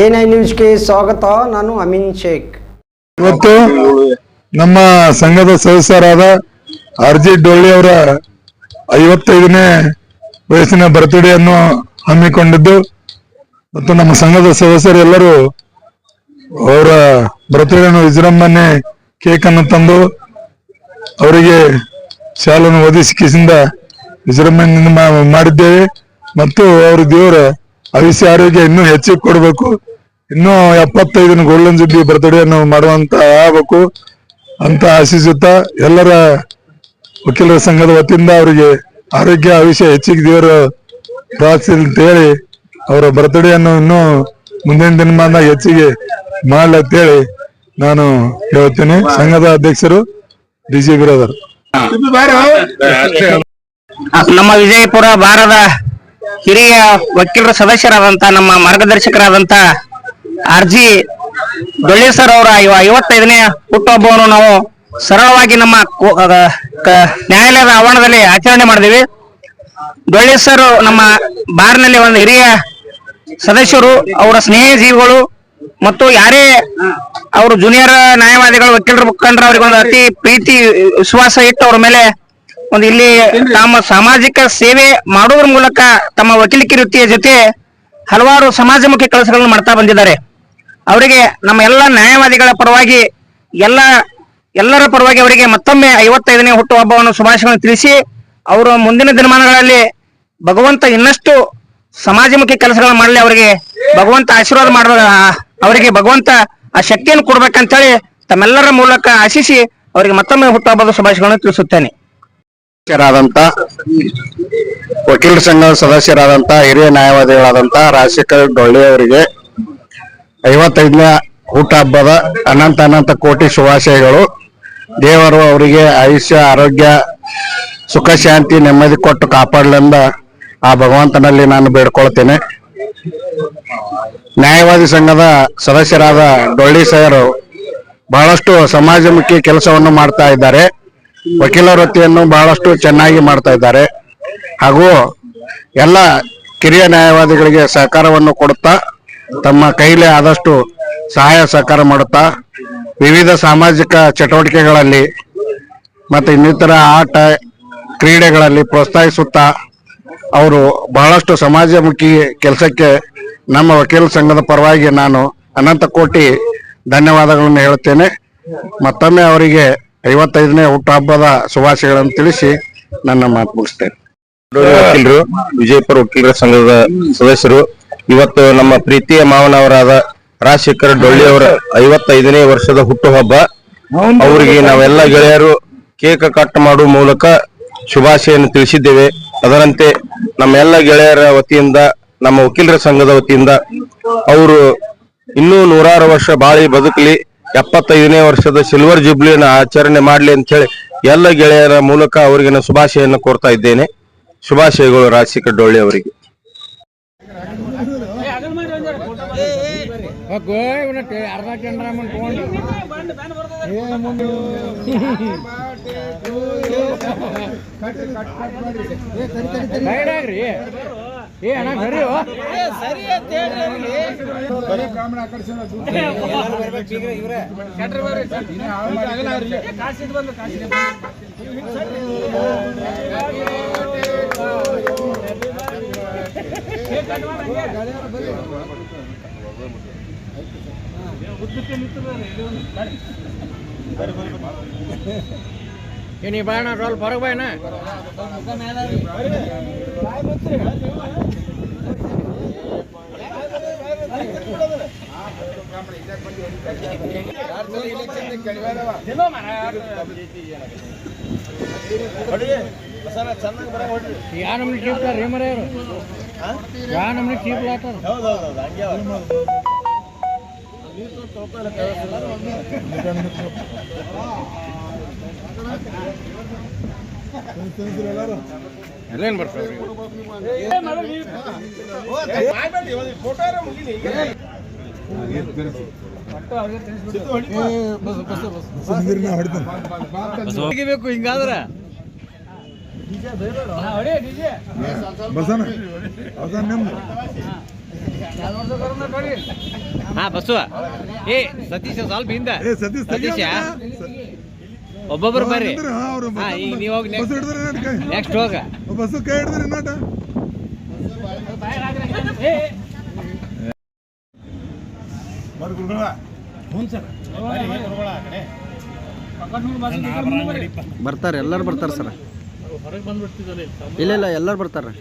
A ನ್ಯೂಸ್ಗೆ ಸ್ವಾಗತ, ನಾನು ಅಮೀನ್ ಶೇಖ್. ಇವತ್ತು ನಮ್ಮ ಸಂಘದ ಸದಸ್ಯರಾದ ಆರ್ ಜಿ ಡೊಳ್ಳಿ ಅವರ ಐವತ್ತೈದನೇ ವಯಸ್ಸಿನ ಬರ್ತ್ಡೇಯನ್ನು ಹಮ್ಮಿಕೊಂಡಿದ್ದು, ಮತ್ತು ನಮ್ಮ ಸಂಘದ ಸದಸ್ಯರೆಲ್ಲರೂ ಅವರ ಬರ್ತ್ಡೇಯನ್ನು ವಿಜೃಂಭಣೆ ಕೇಕ್ ಅನ್ನು ತಂದು ಅವರಿಗೆ ಶಾಲನ್ನು ಓದಿಸಿ, ಕಿಸಿಂದ ವಿಜೃಂಭಣೆಯಿಂದ ಮಾಡಿದ್ದೇವೆ. ಮತ್ತು ಅವರು ದೇವರ ಆಯುಷ್ಯ ಆರೋಗ್ಯ ಇನ್ನೂ ಹೆಚ್ಚಿಗೆ ಕೊಡಬೇಕು. ಇನ್ನೂ ಎಪ್ಪತ್ತೈದನ ಗೋಲ್ಡನ್ ಜುಬ್ಲಿ ಬರ್ತಡೆಯನ್ನು ಮಾಡುವಂತ ಆಗ್ಬೇಕು ಅಂತ ಆಶಿಸುತ್ತಾ ಎಲ್ಲರ ವಕೀಲರ ಸಂಘದ ವತಿಯಿಂದ ಅವರಿಗೆ ಆರೋಗ್ಯ ಆಯುಷ್ಯ ಹೆಚ್ಚಿಗೆ ದೇವರು ಅಂತ ಹೇಳಿ ಅವರ ಬರ್ತಡೇಯನ್ನು ಇನ್ನೂ ಮುಂದಿನ ದಿನಮಾನ ಹೆಚ್ಚಿಗೆ ಹೇಳಿ ನಾನು ಹೇಳ್ತೇನೆ ಸಂಘದ ಅಧ್ಯಕ್ಷರು ಡಿ ಜಿ ಬಿರಾದರ್ ನಮ್ಮ ವಿಜಯಪುರ ಬಾರದ ಹಿರಿಯ ವಕೀಲರ ಸದಸ್ಯರಾದಂತ, ನಮ್ಮ ಮಾರ್ಗದರ್ಶಕರಾದಂತ ಆರ್ ಜಿ ಡೊಳ್ಳಿ ಸರ್ ಅವರ ಐವ- ಐವತ್ತೈದನೇ ಹುಟ್ಟುಹಬ್ಬವನ್ನು ನಾವು ಸರಳವಾಗಿ ನಮ್ಮ ನ್ಯಾಯಾಲಯದ ಆವರಣದಲ್ಲಿ ಆಚರಣೆ ಮಾಡಿದೀವಿ. ಡೊಳ್ಳಿ ಸರ್ ನಮ್ಮ ಬಾರ್ನಲ್ಲಿ ಒಂದು ಹಿರಿಯ ಸದಸ್ಯರು, ಅವರ ಸ್ನೇಹ ಜೀವಿಗಳು ಮತ್ತು ಯಾರೇ ಅವರು ಜೂನಿಯರ್ ನ್ಯಾಯವಾದಿಗಳು, ವಕೀಲರ ಮುಖಂಡರು ಅವರಿಗೆ ಒಂದು ಅತಿ ಪ್ರೀತಿ, ವಿಶ್ವಾಸ ಇಟ್ಟು ಅವ್ರ ಮೇಲೆ ಒಂದು ಇಲ್ಲಿ ತಮ್ಮ ಸಾಮಾಜಿಕ ಸೇವೆ ಮಾಡುವುದರ ಮೂಲಕ ತಮ್ಮ ವಕೀಲಿಕೆ ವೃತ್ತಿಯ ಜೊತೆ ಹಲವಾರು ಸಮಾಜಮುಖಿ ಕೆಲಸಗಳನ್ನು ಮಾಡ್ತಾ ಬಂದಿದ್ದಾರೆ. ಅವರಿಗೆ ನಮ್ಮ ಎಲ್ಲ ನ್ಯಾಯವಾದಿಗಳ ಪರವಾಗಿ ಎಲ್ಲ ಎಲ್ಲರ ಪರವಾಗಿ ಅವರಿಗೆ ಮತ್ತೊಮ್ಮೆ ಐವತ್ತೈದನೇ ಹುಟ್ಟುಹಬ್ಬವನ್ನು ಶುಭಾಶಯಗಳನ್ನು ತಿಳಿಸಿ ಅವರು ಮುಂದಿನ ದಿನಮಾನಗಳಲ್ಲಿ ಭಗವಂತ ಇನ್ನಷ್ಟು ಸಮಾಜಮುಖಿ ಕೆಲಸಗಳನ್ನು ಮಾಡಲಿ ಅವರಿಗೆ ಭಗವಂತ ಆಶೀರ್ವಾದ ಮಾಡ ಅವರಿಗೆ ಭಗವಂತ ಆ ಶಕ್ತಿಯನ್ನು ಕೊಡ್ಬೇಕಂತೇಳಿ ತಮ್ಮೆಲ್ಲರ ಮೂಲಕ ಆಶಿಸಿ ಅವರಿಗೆ ಮತ್ತೊಮ್ಮೆ ಹುಟ್ಟುಹಬ್ಬದ ಶುಭಾಶಯಗಳನ್ನು ತಿಳಿಸುತ್ತೇನೆ. ಸದಸ್ಯರಾದಂತ ವಕೀಲರ ಸಂಘದ ಸದಸ್ಯರಾದಂತ ಹಿರಿಯ ನ್ಯಾಯವಾದಿಗಳಾದಂತ ರಾಜಶೇಖರ್ ಡೊಳ್ಳಿ ಅವರಿಗೆ ಐವತ್ತೈದನೇ ಹುಟ್ಟಹಬ್ಬದ ಅನಂತ ಅನಂತ ಕೋಟಿ ಶುಭಾಶಯಗಳು. ದೇವರು ಅವರಿಗೆ ಆಯುಷ್ಯ, ಆರೋಗ್ಯ, ಸುಖ, ಶಾಂತಿ, ನೆಮ್ಮದಿ ಕೊಟ್ಟು ಕಾಪಾಡಲೆಂದ ಆ ಭಗವಂತನಲ್ಲಿ ನಾನು ಬೇಡ್ಕೊಳ್ತೇನೆ. ನ್ಯಾಯವಾದಿ ಸಂಘದ ಸದಸ್ಯರಾದ ಡೊಳ್ಳಿ ಸರ್ ಬಹಳಷ್ಟು ಸಮಾಜಮುಖಿ ಕೆಲಸವನ್ನು ಮಾಡ್ತಾ ಇದ್ದಾರೆ. ವಕೀಲ ವೃತ್ತಿಯನ್ನು ಬಹಳಷ್ಟು ಚೆನ್ನಾಗಿ ಮಾಡ್ತಾ ಇದ್ದಾರೆ. ಹಾಗೂ ಎಲ್ಲ ಕಿರಿಯ ನ್ಯಾಯವಾದಿಗಳಿಗೆ ಸಹಕಾರವನ್ನು ಕೊಡುತ್ತಾ, ತಮ್ಮ ಕೈಲೇ ಆದಷ್ಟು ಸಹಾಯ ಸಹಕಾರ ಮಾಡುತ್ತಾ, ವಿವಿಧ ಸಾಮಾಜಿಕ ಚಟುವಟಿಕೆಗಳಲ್ಲಿ ಮತ್ತು ಇನ್ನಿತರ ಆಟ ಕ್ರೀಡೆಗಳಲ್ಲಿ ಪ್ರೋತ್ಸಾಹಿಸುತ್ತಾ, ಅವರು ಬಹಳಷ್ಟು ಸಮಾಜಮುಖಿ ಕೆಲಸಕ್ಕೆ ನಮ್ಮ ವಕೀಲ ಸಂಘದ ಪರವಾಗಿ ನಾನು ಅನಂತ ಕೋಟಿ ಧನ್ಯವಾದಗಳನ್ನು ಹೇಳುತ್ತೇನೆ. ಮತ್ತೊಮ್ಮೆ ಅವರಿಗೆ ಐವತ್ತೈದನೇ ಹುಟ್ಟುಹಬ್ಬದ ಶುಭಾಶಯಗಳನ್ನು ತಿಳಿಸಿ ನನ್ನ ಮಾತು ಮುಗಿಸ್ತೇನೆ. ವಕೀಲರು ವಿಜಯಪುರ ವಕೀಲರ ಸಂಘದ ಸದಸ್ಯರು ಇವತ್ತು ನಮ್ಮ ಪ್ರೀತಿಯ ಮಾವನವರಾದ ರಾಜಶೇಖರ್ ಡೊಳ್ಳಿ ಅವರ ಐವತ್ತೈದನೇ ವರ್ಷದ ಹುಟ್ಟುಹಬ್ಬ. ಅವರಿಗೆ ನಾವೆಲ್ಲ ಗೆಳೆಯರು ಕೇಕ್ ಕಟ್ ಮಾಡುವ ಮೂಲಕ ಶುಭಾಶಯನ್ನು ತಿಳಿಸಿದ್ದೇವೆ. ಅದರಂತೆ ನಮ್ಮ ಎಲ್ಲ ಗೆಳೆಯರ ವತಿಯಿಂದ ನಮ್ಮ ವಕೀಲರ ಸಂಘದ ವತಿಯಿಂದ ಅವರು ಇನ್ನೂ ನೂರಾರು ವರ್ಷ ಬಾಳಿ ಬದುಕಲಿ. ಎಪ್ಪತ್ತೈದನೇ ವರ್ಷದ ಸಿಲ್ವರ್ ಜುಬ್ಲಿಯನ್ನು ಆಚರಣೆ ಮಾಡಲಿ ಅಂತ ಹೇಳಿ ಎಲ್ಲ ಗೆಳೆಯರ ಮೂಲಕ ಅವರಿಗೆ ಶುಭಾಶಯನ ಕೋರ್ತಾ ಇದ್ದೇನೆ ಶುಭಾಶಯಗಳು ರಾಜಶೇಖರ್ ಡೊಳ್ಳಿ ಅವರಿಗೆ ಏ ಅಣ್ಣ ಸರಿ ಸರಿ ಇವ್ರೆ. ಏನಿ ಬಾಣ ರೋಲ್ ಹೊರಗೆ ಬಾಯಣ ಯಾ ನಮ್ನಿ ಚೀಪ್ಲಾರ ರೀ ಮರ ಯಾ ನಮ್ನಿ ಚೀಪ್ಲಾತಾರ ಎಲ್ಲೇನ್ ಬರ್ತಾರೆ ಹೊಡಿಬೇಕು ಹಿಂಗಾದ್ರೆ ಬಸನ ಹಾ ಬಸ್ಸು ಏ ಸತೀಶ ಸ್ವಲ್ಪ ಹಿಂದೆ ಏ ಸತೀಶ್ ಸತೀಶ ಒಬ್ಬೊಬ್ರು ಬರ್ರಿ. ಅವರು ಹಾ ಈಗ ನೀವು ಹೋಗಿ ನೆಕ್ಸ್ಟ್ ಹೋಗ. ಬಸ್ಸು ಕೈ ಹಿಡಿದ್ರಿ ನೋಟ. ಬರ್ತಾರೆ ಎಲ್ಲರೂ ಬರ್ತಾರೆ ಸರ್. ಇಲ್ಲ ಇಲ್ಲ ಎಲ್ಲರೂ ಬರ್ತಾರೆ.